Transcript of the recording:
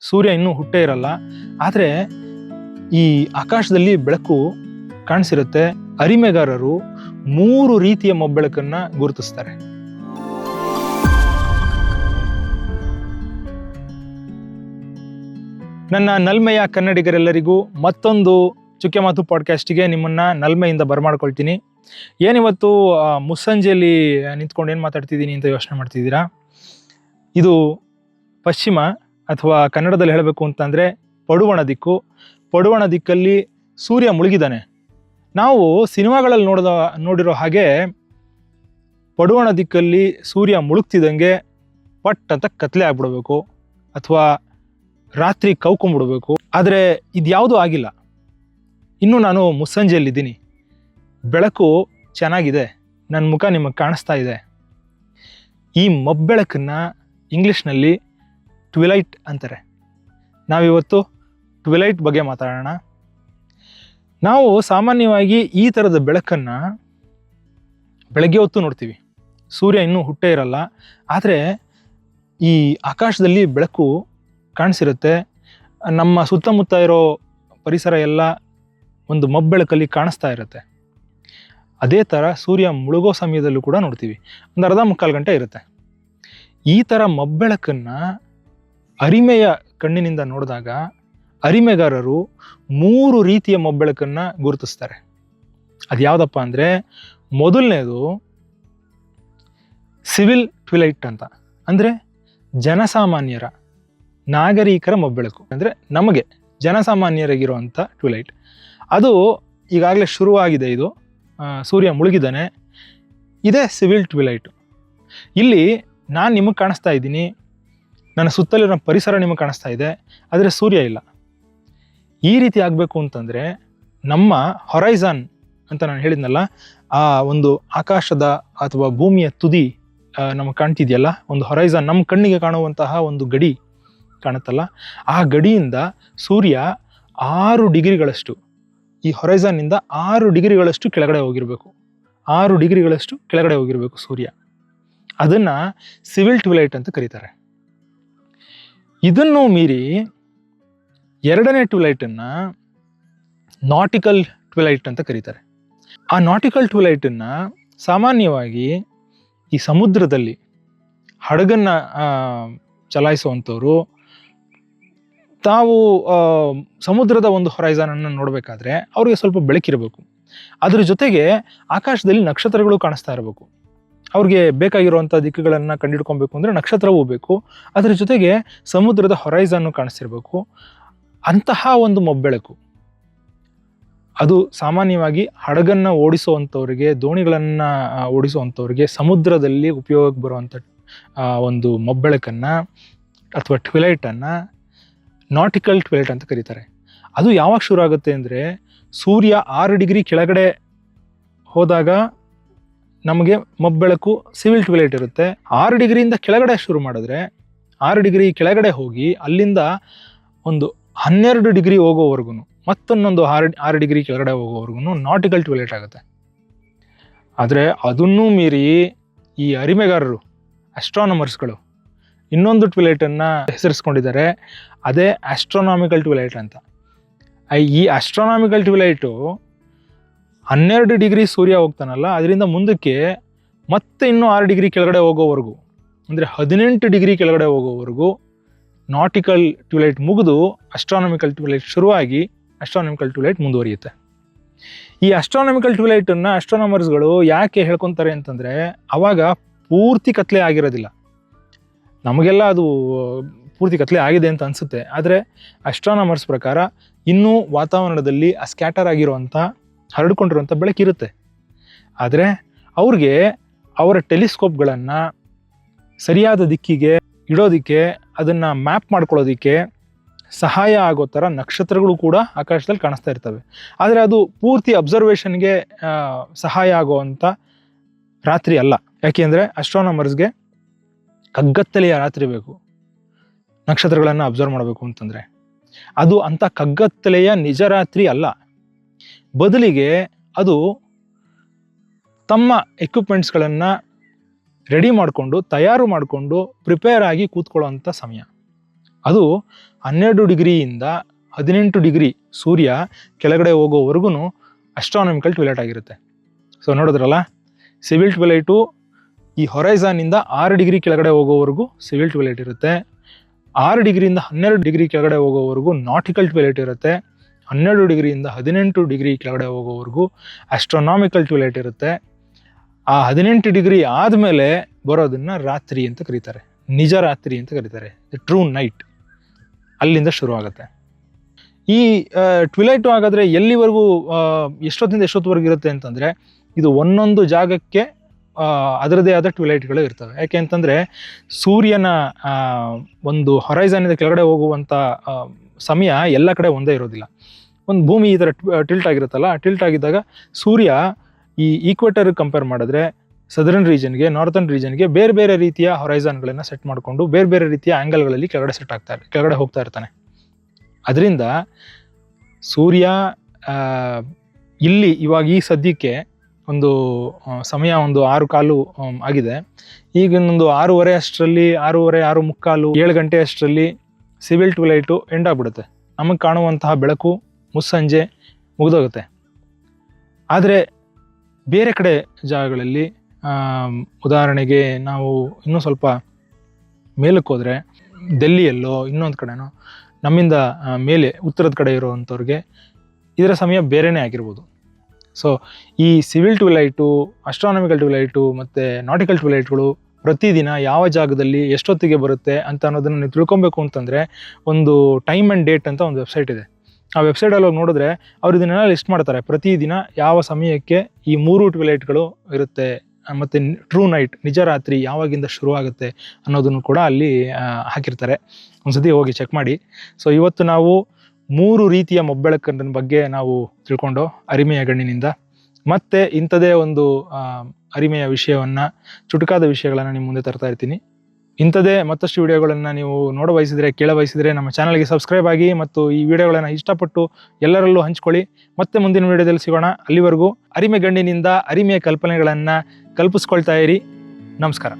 ಸೂರ್ಯ ಇನ್ನೂ ಹುಟ್ಟೇ ಇರಲ್ಲ. ಆದರೆ ಈ ಆಕಾಶದಲ್ಲಿ ಬೆಳಕು ಕಾಣಿಸಿರುತ್ತೆ. ಅರಿಮೆಗಾರರು ಮೂರು ರೀತಿಯ ಮೊಬ್ಬೆಳಕನ್ನ ಗುರುತಿಸ್ತಾರೆ. ನನ್ನ ನಲ್ಮೆಯ ಕನ್ನಡಿಗರೆಲ್ಲರಿಗೂ ಮತ್ತೊಂದು ಚುಕ್ಕೆ ಮಾತು ಪಾಡ್ಕ್ಯಾಸ್ಟಿಗೆ ನಿಮ್ಮನ್ನ ನಲ್ಮೆಯಿಂದ ಬರಮಾಡ್ಕೊಳ್ತೀನಿ. ಏನಿವತ್ತು ಮುಸ್ಸಂಜೆಯಲ್ಲಿ ನಿಂತ್ಕೊಂಡು ಏನು ಮಾತಾಡ್ತಿದ್ದೀನಿ ಅಂತ ಯೋಚನೆ ಮಾಡ್ತಿದ್ದೀರಾ? ಇದು ಪಶ್ಚಿಮ. ಅಥವಾ ಕನ್ನಡದಲ್ಲಿ ಹೇಳಬೇಕು ಅಂತಂದರೆ ಪಡುವಣ ದಿಕ್ಕು. ಪಡುವಣ ದಿಕ್ಕಲ್ಲಿ ಸೂರ್ಯ ಮುಳುಗಿದ್ದಾನೆ ನಾವು ಸಿನಿಮಾಗಳಲ್ಲಿ ನೋಡಿದ, ನೋಡಿರೋ ಹಾಗೆ ಪಡುವಣ ದಿಕ್ಕಲ್ಲಿ ಸೂರ್ಯ ಮುಳುಗ್ತಿದ್ದಂಗೆ ಪಟ್ ಅಂತ ಕತ್ಲೆ ಆಗ್ಬಿಡ್ಬೇಕು. ಅಥವಾ ರಾತ್ರಿ ಕೌಕೊಂಬಿಡ್ಬೇಕು ಆದರೆ ಇದ್ಯಾವುದೂ ಆಗಿಲ್ಲ. ಇನ್ನು ನಾನು ಮುಸ್ಸಂಜೆಯಲ್ಲಿದ್ದೀನಿ. ಬೆಳಕು ಚೆನ್ನಾಗಿದೆ. ನನ್ನ ಮುಖ ನಿಮಗೆ ಕಾಣಿಸ್ತಾ ಇದೆ. ಈ ಮಬ್ಬೆಳಕನ್ನು ಇಂಗ್ಲೀಷ್ನಲ್ಲಿ ಟ್ವಿಲೈಟ್ ಅಂತಾರೆ. ನಾವಿವತ್ತು ಟ್ವಿಲೈಟ್ ಬಗ್ಗೆ ಮಾತಾಡೋಣ. ನಾವು ಸಾಮಾನ್ಯವಾಗಿ ಈ ಥರದ ಬೆಳಕನ್ನು ಬೆಳಗ್ಗೆ ಹೊತ್ತು ನೋಡ್ತೀವಿ. ಸೂರ್ಯ ಇನ್ನೂ ಹುಟ್ಟೇ ಇರಲ್ಲ. ಆದರೆ ಈ ಆಕಾಶದಲ್ಲಿ ಬೆಳಕು ಕಾಣಿಸಿರುತ್ತೆ. ನಮ್ಮ ಸುತ್ತಮುತ್ತ ಇರೋ ಪರಿಸರ ಎಲ್ಲ ಒಂದು ಮಬ್ಬೆಳಕಲ್ಲಿ ಕಾಣಿಸ್ತಾ ಇರುತ್ತೆ. ಅದೇ ಥರ ಸೂರ್ಯ ಮುಳುಗೋ ಸಮಯದಲ್ಲೂ ಕೂಡ ನೋಡ್ತೀವಿ. ಒಂದು ಅರ್ಧ ಮುಕ್ಕಾಲು ಗಂಟೆ ಇರುತ್ತೆ. ಈ ಥರ ಮಬ್ಬೆಳಕನ್ನ ಅರಿಮೆಯ ಕಣ್ಣಿನಿಂದ ನೋಡಿದಾಗ ಅರಿಮೆಗಾರರು ಮೂರು ರೀತಿಯ ಮೊಬ್ಬೆಳಕನ್ನು ಗುರುತಿಸ್ತಾರೆ. ಅದು ಯಾವುದಪ್ಪ ಅಂದರೆ ಮೊದಲನೇದು ಸಿವಿಲ್ ಟ್ವಿಲೈಟ್ ಅಂತ. ಅಂದರೆ ಜನಸಾಮಾನ್ಯರ ನಾಗರಿಕರ ಮೊಬ್ಬೆಳಕು. ಅಂದರೆ ನಮಗೆ ಜನಸಾಮಾನ್ಯರಿಗಿರುವಂಥ ಟ್ವಿಲೈಟ್. ಅದು ಈಗಾಗಲೇ ಶುರುವಾಗಿದೆ ಇದು. ಸೂರ್ಯ ಮುಳುಗಿದ್ದಾನೆ. ಇದೇ ಸಿವಿಲ್ ಟ್ವಿಲೈಟು. ಇಲ್ಲಿ ನಾನು ನಿಮಗೆ ಕಾಣಿಸ್ತಾ ಇದ್ದೀನಿ. ನನ್ನ ಸುತ್ತಲಿರೋ ಪರಿಸರ ನಿಮಗೆ ಕಾಣಿಸ್ತಾ ಇದೆ, ಆದರೆ ಸೂರ್ಯ ಇಲ್ಲ. ಈ ರೀತಿ ಆಗಬೇಕು ಅಂತಂದರೆ ನಮ್ಮ ಹೊರೈಸನ್ ಅಂತ ನಾನು ಹೇಳಿದ್ನಲ್ಲ, ಆ ಒಂದು ಆಕಾಶದ ಅಥವಾ ಭೂಮಿಯ ತುದಿ ನಮಗೆ ಕಾಣ್ತಿದೆಯಲ್ಲ, ಒಂದು ಹೊರೈಸನ್ ನಮ್ಮ ಕಣ್ಣಿಗೆ ಕಾಣುವಂತಹ ಒಂದು ಗಡಿ ಕಾಣುತ್ತಲ್ಲ, ಆ ಗಡಿಯಿಂದ ಸೂರ್ಯ ಆರು ಡಿಗ್ರಿಗಳಷ್ಟು, ಈ ಹೊರೈಸನ್ನಿಂದ ಆರು ಡಿಗ್ರಿಗಳಷ್ಟು ಕೆಳಗಡೆ ಹೋಗಿರಬೇಕು. ಆರು ಡಿಗ್ರಿಗಳಷ್ಟು ಕೆಳಗಡೆ ಹೋಗಿರಬೇಕು ಸೂರ್ಯ. ಅದನ್ನು ಸಿವಿಲ್ ಟ್ವಿಲೈಟ್ ಅಂತ ಕರೀತಾರೆ. ಇದನ್ನು ಮೀರಿ ಎರಡನೇ ಟ್ಯೂಲೈಟನ್ನು ನಾಟಿಕಲ್ ಟ್ವಿಲೈಟ್ ಅಂತ ಕರೀತಾರೆ. ಆ ನಾಟಿಕಲ್ ಟ್ಯೂಲೈಟನ್ನು ಸಾಮಾನ್ಯವಾಗಿ ಈ ಸಮುದ್ರದಲ್ಲಿ ಹಡಗನ್ನ ಚಲಾಯಿಸುವಂಥವರು ತಾವು ಸಮುದ್ರದ ಒಂದು ಹೊರೈಸನನ್ನು ನೋಡಬೇಕಾದ್ರೆ ಅವ್ರಿಗೆ ಸ್ವಲ್ಪ ಬೆಳಕಿರಬೇಕು. ಅದ್ರ ಜೊತೆಗೆ ಆಕಾಶದಲ್ಲಿ ನಕ್ಷತ್ರಗಳು ಕಾಣಿಸ್ತಾ ಇರಬೇಕು. ಅವ್ರಿಗೆ ಬೇಕಾಗಿರುವಂಥ ದಿಕ್ಕುಗಳನ್ನು ಕಂಡಿಡ್ಕೊಬೇಕು ಅಂದರೆ ನಕ್ಷತ್ರವೂ ಬೇಕು. ಅದರ ಜೊತೆಗೆ ಸಮುದ್ರದ ಹೊರೈಸನ್ನು ಕಾಣಿಸ್ತಿರ್ಬೇಕು. ಅಂತಹ ಒಂದು ಮೊಬ್ಬೆಳಕು. ಅದು ಸಾಮಾನ್ಯವಾಗಿ ಹಡಗನ್ನ ಓಡಿಸುವಂಥವ್ರಿಗೆ ದೋಣಿಗಳನ್ನು ಓಡಿಸುವಂಥವ್ರಿಗೆ ಸಮುದ್ರದಲ್ಲಿ ಉಪಯೋಗಕ್ಕೆ ಬರುವಂಥ ಒಂದು ಮೊಬ್ಬೆಳಕನ್ನ ಅಥವಾ ಟ್ವಿಲೈಟನ್ನು ನಾಟಿಕಲ್ ಟ್ವಿಲೈಟ್ ಅಂತ ಕರೀತಾರೆ. ಅದು ಯಾವಾಗ ಶುರು ಆಗುತ್ತೆ ಅಂದರೆ ಸೂರ್ಯ ಆರು ಡಿಗ್ರಿ ಕೆಳಗಡೆ ಹೋದಾಗ ನಮಗೆ ಮಬ್ಬೆಳಕು ಸಿವಿಲ್ ಟ್ವಿಲೈಟ್ ಇರುತ್ತೆ. ಆರು ಡಿಗ್ರಿಯಿಂದ ಕೆಳಗಡೆ ಶುರು ಮಾಡಿದ್ರೆ ಆರು ಡಿಗ್ರಿ ಕೆಳಗಡೆ ಹೋಗಿ ಅಲ್ಲಿಂದ ಒಂದು ಹನ್ನೆರಡು ಡಿಗ್ರಿ ಹೋಗೋವರೆಗೂ ಮತ್ತೊಂದೊಂದು ಆರು ಆರು ಡಿಗ್ರಿ ಕೆಳಗಡೆ ಹೋಗೋವರೆಗೂ ನಾಟಿಕಲ್ ಟ್ವಿಲೈಟ್ ಆಗುತ್ತೆ. ಆದರೆ ಅದನ್ನೂ ಮೀರಿ ಈ ಅರಿಮೆಗಾರರು ಅಸ್ಟ್ರಾನಮರ್ಸ್ಗಳು ಇನ್ನೊಂದು ಟ್ವಿಲೈಟನ್ನು ಹೆಸರಿಸ್ಕೊಂಡಿದ್ದಾರೆ. ಅದೇ ಆಸ್ಟ್ರೋನಾಮಿಕಲ್ ಟ್ವಿಲೈಟ್ ಅಂತ. ಈ ಆಸ್ಟ್ರೋನಾಮಿಕಲ್ ಟ್ವಿಲೈಟು ಹನ್ನೆರಡು ಡಿಗ್ರಿ ಸೂರ್ಯ ಹೋಗ್ತಾನಲ್ಲ, ಅದರಿಂದ ಮುಂದಕ್ಕೆ ಮತ್ತೆ ಇನ್ನೂ ಆರು ಡಿಗ್ರಿ ಕೆಳಗಡೆ ಹೋಗೋವರೆಗೂ, ಅಂದರೆ ಹದಿನೆಂಟು ಡಿಗ್ರಿ ಕೆಳಗಡೆ ಹೋಗೋವರೆಗೂ ನಾಟಿಕಲ್ ಟ್ಯೂಲೈಟ್ ಮುಗಿದು ಅಸ್ಟ್ರಾನಮಿಕಲ್ ಟ್ಯೂಲೈಟ್ ಶುರುವಾಗಿ ಅಸ್ಟ್ರಾನಮಿಕಲ್ ಟ್ಯೂಲೈಟ್ ಮುಂದುವರಿಯುತ್ತೆ. ಈ ಅಸ್ಟ್ರಾನಮಿಕಲ್ ಟ್ಯೂಲೈಟನ್ನು ಅಸ್ಟ್ರಾನಮರ್ಸ್ಗಳು ಯಾಕೆ ಹೇಳ್ಕೊತಾರೆ ಅಂತಂದರೆ, ಅವಾಗ ಪೂರ್ತಿ ಕತ್ಲೆ ಆಗಿರೋದಿಲ್ಲ. ನಮಗೆಲ್ಲ ಅದು ಪೂರ್ತಿ ಕತ್ಲೆ ಆಗಿದೆ ಅಂತ ಅನಿಸುತ್ತೆ. ಆದರೆ ಅಸ್ಟ್ರಾನಮರ್ಸ್ ಪ್ರಕಾರ ಇನ್ನೂ ವಾತಾವರಣದಲ್ಲಿ ಸ್ಕ್ಯಾಟರ್ ಆಗಿರುವಂಥ ಹರಡ್ಕೊಂಡಿರುವಂಥ ಬೆಳಕಿರುತ್ತೆ ಆದರೆ ಅವ್ರಿಗೆ ಅವರ ಟೆಲಿಸ್ಕೋಪ್ಗಳನ್ನು ಸರಿಯಾದ ದಿಕ್ಕಿಗೆ ಇಡೋದಕ್ಕೆ, ಅದನ್ನು ಮ್ಯಾಪ್ ಮಾಡ್ಕೊಳ್ಳೋದಕ್ಕೆ ಸಹಾಯ ಆಗೋ ಥರ ನಕ್ಷತ್ರಗಳು ಕೂಡ ಆಕಾಶದಲ್ಲಿ ಕಾಣಿಸ್ತಾ ಇರ್ತವೆ. ಆದರೆ ಅದು ಪೂರ್ತಿ ಅಬ್ಸರ್ವೇಷನ್ಗೆ ಸಹಾಯ ಆಗುವಂಥ ರಾತ್ರಿ ಅಲ್ಲ. ಯಾಕೆಂದರೆ ಅಸ್ಟ್ರಾನಮರ್ಸ್ಗೆ ಕಗ್ಗತ್ತಲೆಯ ರಾತ್ರಿ ಬೇಕು. ನಕ್ಷತ್ರಗಳನ್ನು ಅಬ್ಸರ್ವ್ ಮಾಡಬೇಕು ಅಂತಂದರೆ. ಅದು ಅಂಥ ಕಗ್ಗತ್ತಲೆಯ ನಿಜ ರಾತ್ರಿ ಅಲ್ಲ. ಬದಲಿಗೆ ಅದು ತಮ್ಮ ಎಕ್ವಿಪ್ಮೆಂಟ್ಸ್ಗಳನ್ನು ರೆಡಿ ಮಾಡಿಕೊಂಡು, ತಯಾರು ಮಾಡಿಕೊಂಡು ಪ್ರಿಪೇರ್ ಆಗಿ ಕೂತ್ಕೊಳ್ಳೋಂಥ ಸಮಯ. ಅದು ಹನ್ನೆರಡು ಡಿಗ್ರಿಯಿಂದ ಹದಿನೆಂಟು ಡಿಗ್ರಿ ಸೂರ್ಯ ಕೆಳಗಡೆ ಹೋಗೋವರೆಗೂ ಅಸ್ಟ್ರಾನಮಿಕಲ್ ಟ್ವಿಲೈಟ್ ಆಗಿರುತ್ತೆ. ಸೊ ನೋಡಿದ್ರಲ್ಲ ಸಿವಿಲ್ ಟ್ವಿಲೈಟು ಈ ಹೊರೈಸಾನಿಂದ ಆರು ಡಿಗ್ರಿ ಕೆಳಗಡೆ ಹೋಗೋವರೆಗೂ ಸಿವಿಲ್ ಟ್ವಿಲೈಟ್ ಇರುತ್ತೆ. ಆರು ಡಿಗ್ರಿಯಿಂದ ಹನ್ನೆರಡು ಡಿಗ್ರಿ ಕೆಳಗಡೆ ಹೋಗೋವರೆಗೂ ನಾಟಿಕಲ್ ಟ್ವಿಲೈಟ್ ಇರುತ್ತೆ. ಹನ್ನೆರಡು ಡಿಗ್ರಿಯಿಂದ ಹದಿನೆಂಟು ಡಿಗ್ರಿ ಕೆಳಗಡೆ ಹೋಗೋವರೆಗೂ ಆಸ್ಟ್ರೋನಾಮಿಕಲ್ ಟ್ಯೂಲೈಟ್ ಇರುತ್ತೆ. ಆ ಹದಿನೆಂಟು ಡಿಗ್ರಿ ಆದಮೇಲೆ ಬರೋದನ್ನು ರಾತ್ರಿ ಅಂತ ಕರೀತಾರೆ. ನಿಜ ರಾತ್ರಿ ಅಂತ ಕರೀತಾರೆ. ಟ್ರೂ ನೈಟ್ ಅಲ್ಲಿಂದ ಶುರು ಆಗುತ್ತೆ. ಈ ಟ್ವಿಲೈಟು ಹಾಗಾದರೆ ಎಲ್ಲಿವರೆಗೂ ಎಷ್ಟೊತ್ತಿಂದ ಎಷ್ಟೊತ್ತವರೆಗೂ ಇರುತ್ತೆ ಅಂತಂದರೆ ಇದು ಒಂದೊಂದು ಜಾಗಕ್ಕೆ ಅದರದೇ ಆದ ಟ್ವಿಲೈಟ್ಗಳು ಇರ್ತವೆ. ಯಾಕೆ ಅಂತಂದರೆ ಸೂರ್ಯನ ಒಂದು ಹೊರೈಸನಿಂದ ಕೆಳಗಡೆ ಹೋಗುವಂತ ಆ, ಸಮಯ ಎಲ್ಲ ಕಡೆ ಒಂದೇ ಇರೋದಿಲ್ಲ. ಒಂದು ಭೂಮಿ ಈ ಥರ ಟಿಲ್ಟ್ ಆಗಿರುತ್ತಲ್ಲ ಟಿಲ್ಟ್ ಆಗಿದ್ದಾಗ ಸೂರ್ಯ ಈ ಈಕ್ವೇಟರ್ ಕಂಪೇರ್ ಮಾಡಿದ್ರೆ ಸದರ್ನ್ ರೀಜನ್ಗೆ ನಾರ್ತನ್ ರೀಜನ್ಗೆ ಬೇರೆ ಬೇರೆ ರೀತಿಯ ಹೊರೈಸನ್ಗಳನ್ನು ಸೆಟ್ ಮಾಡಿಕೊಂಡು ಬೇರೆ ಬೇರೆ ರೀತಿಯ ಆ್ಯಂಗಲ್ಗಳಲ್ಲಿ ಕೆಳಗಡೆ ಸೆಟ್ ಆಗ್ತಾರೆ ಕೆಳಗಡೆ ಹೋಗ್ತಾ ಇರ್ತಾನೆ. ಅದರಿಂದ ಸೂರ್ಯ ಇಲ್ಲಿ ಇವಾಗ ಈ ಸದ್ಯಕ್ಕೆ ಒಂದು ಸಮಯ ಒಂದು ಆರು ಕಾಲು, ಆಗಿದೆ. ಈಗ ಒಂದು ಆರೂವರೆ ಅಷ್ಟರಲ್ಲಿ, ಆರೂವರೆ, ಆರು ಮುಕ್ಕಾಲು, ಏಳು ಗಂಟೆ ಅಷ್ಟರಲ್ಲಿ ಸಿವಿಲ್ ಟ್ವಿಲೈಟು ಎಂಡ್ ಆಗ್ಬಿಡುತ್ತೆ. ನಮಗೆ ಕಾಣುವಂತಹ ಬೆಳಕು, ಮುಸ್ಸಂಜೆ ಮುಗಿದೋಗುತ್ತೆ. ಆದರೆ ಬೇರೆ ಕಡೆ ಜಾಗಗಳಲ್ಲಿ ಉದಾಹರಣೆಗೆ ನಾವು ಇನ್ನೂ ಸ್ವಲ್ಪ ಮೇಲಕ್ಕೆ ಹೋದರೆ ಡೆಲ್ಲಿಯಲ್ಲೋ ಇನ್ನೊಂದು ಕಡೆನೋ, ನಮ್ಮಿಂದ ಮೇಲೆ ಉತ್ತರದ ಕಡೆ ಇರುವಂಥವ್ರಿಗೆ ಇದರ ಸಮಯ ಬೇರೆನೇ ಆಗಿರ್ಬೋದು. ಸೊ ಈ ಸಿವಿಲ್ ಟ್ವಿಲೈಟು ಅಸ್ಟ್ರಾನಮಿಕಲ್ ಲೈಟು ಮತ್ತು ನಾಟಿಕಲ್ ಟ್ವಿಲೈಟ್ಗಳು ಪ್ರತಿದಿನ ಯಾವ ಜಾಗದಲ್ಲಿ ಎಷ್ಟೊತ್ತಿಗೆ ಬರುತ್ತೆ ಅಂತ ಅನ್ನೋದನ್ನು ನೀವು ತಿಳ್ಕೊಬೇಕು ಅಂತಂದರೆ ಒಂದು ಟೈಮ್ ಆ್ಯಂಡ್ ಡೇಟ್ ಅಂತ ಒಂದು ವೆಬ್ಸೈಟ್ ಇದೆ. ಆ ವೆಬ್ಸೈಟಲ್ಲಿ ಹೋಗಿ ನೋಡಿದ್ರೆ ಅವ್ರು ಇದನ್ನೆಲ್ಲ ಲಿಸ್ಟ್ ಮಾಡ್ತಾರೆ. ಪ್ರತಿದಿನ ಯಾವ ಸಮಯಕ್ಕೆ ಈ ಮೂರು ಟ್ವಿಲೈಟ್ಗಳು ಇರುತ್ತೆ ಮತ್ತು ಟ್ರೂ ನೈಟ್ ನಿಜ ರಾತ್ರಿ ಯಾವಾಗಿಂದ ಶುರು ಆಗುತ್ತೆ ಅನ್ನೋದನ್ನು ಕೂಡ ಅಲ್ಲಿ ಹಾಕಿರ್ತಾರೆ. ಒಂದ್ಸತಿ ಹೋಗಿ ಚೆಕ್ ಮಾಡಿ. ಸೊ ಇವತ್ತು ನಾವು ಮೂರು ರೀತಿಯ ಮೊಬ್ಬೆಳಕನ್ನ ಬಗ್ಗೆ ನಾವು ತಿಳ್ಕೊಂಡು ಅರಿಮೆಯ ಗಣ್ಣಿನಿಂದ ಮತ್ತೆ ಇಂಥದೇ ಒಂದು ಅರಿಮೆಯ ವಿಷಯವನ್ನ, ಚುಟುಕಾದ ವಿಷಯಗಳನ್ನು ನಿಮ್ಮ ಮುಂದೆ ತರ್ತಾ ಇರ್ತೀನಿ. ಇಂಥದೇ ಮತ್ತಷ್ಟು ವಿಡಿಯೋಗಳನ್ನು ನೀವು ನೋಡ ಬಯಸಿದ್ರೆ, ಕೇಳ ಬಯಸಿದ್ರೆ ನಮ್ಮ ಚಾನಲ್ಗೆ ಸಬ್ಸ್ಕ್ರೈಬ್ ಆಗಿ ಮತ್ತು ಈ ವಿಡಿಯೋಗಳನ್ನು ಇಷ್ಟಪಟ್ಟು ಎಲ್ಲರಲ್ಲೂ ಹಂಚ್ಕೊಳ್ಳಿ. ಮತ್ತೆ ಮುಂದಿನ ವಿಡಿಯೋದಲ್ಲಿ ಸಿಗೋಣ. ಅಲ್ಲಿವರೆಗೂ ಅರಿಮೆ ಗಂಡಿನಿಂದ ಅರಿಮೆಯ ಕಲ್ಪನೆಗಳನ್ನು ಕಲ್ಪಿಸ್ಕೊಳ್ತಾ ಇರಿ. ನಮಸ್ಕಾರ.